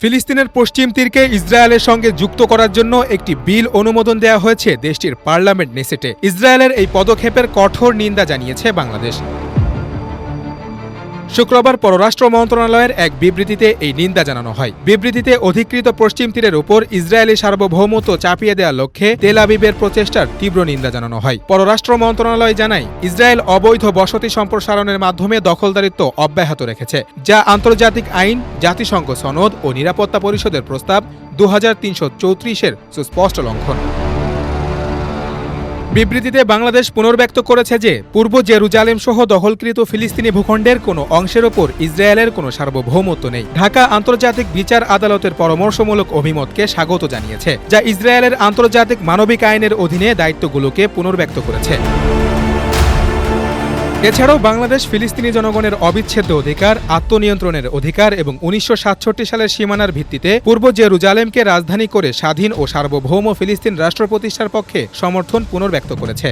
ফিলিস্তিনের পশ্চিম তীরকে ইসরায়েলের সঙ্গে যুক্ত করার জন্য একটি বিল অনুমোদন দেওয়া হয়েছে দেশটির পার্লামেন্ট নেসেটে। ইসরায়েলের এই পদক্ষেপের কঠোর নিন্দা জানিয়েছে বাংলাদেশ। শুক্রবার পররাষ্ট্র মন্ত্রণালয়ের এক বিবৃতিতে এই নিন্দা জানানো হয়। বিবৃতিতে অধিকৃত পশ্চিম তীরের উপর ইসরায়েলি সার্বভৌমত্ব চাপিয়ে দেওয়ার লক্ষ্যে তেল আবিবের প্রচেষ্টার তীব্র নিন্দা জানানো হয়। পররাষ্ট্র মন্ত্রণালয় জানায়, ইসরায়েল অবৈধ বসতি সম্প্রসারণের মাধ্যমে দখলদারিত্ব অব্যাহত রেখেছে, যা আন্তর্জাতিক আইন, জাতিসংঘ সনদ ও নিরাপত্তা পরিষদের প্রস্তাব দু হাজার সুস্পষ্ট লঙ্ঘন। বিবৃতিতে বাংলাদেশ পুনর্ব্যক্ত করেছে যে, পূর্ব জেরুজালেম সহ দখলকৃত ফিলিস্তিনি ভূখণ্ডের কোনো অংশের ওপর ইসরায়েলের কোনো সার্বভৌমত্ব নেই। ঢাকা আন্তর্জাতিক বিচার আদালতের পরামর্শমূলক অভিমতকে স্বাগত জানিয়েছে, যা ইসরায়েলের আন্তর্জাতিক মানবিক আইনের অধীনে দায়িত্বগুলোকে পুনর্ব্যক্ত করেছে। এছাড়াও বাংলাদেশ ফিলিস্তিনি জনগণের অবিচ্ছেদ্য অধিকার, আত্মনিয়ন্ত্রণের অধিকার এবং উনিশশো সাতষট্টি সালের সীমানার ভিত্তিতে পূর্ব জেরুজালেমকে রাজধানী করে স্বাধীন ও সার্বভৌম ফিলিস্তিন রাষ্ট্র প্রতিষ্ঠার পক্ষে সমর্থন পুনর্ব্যক্ত করেছে।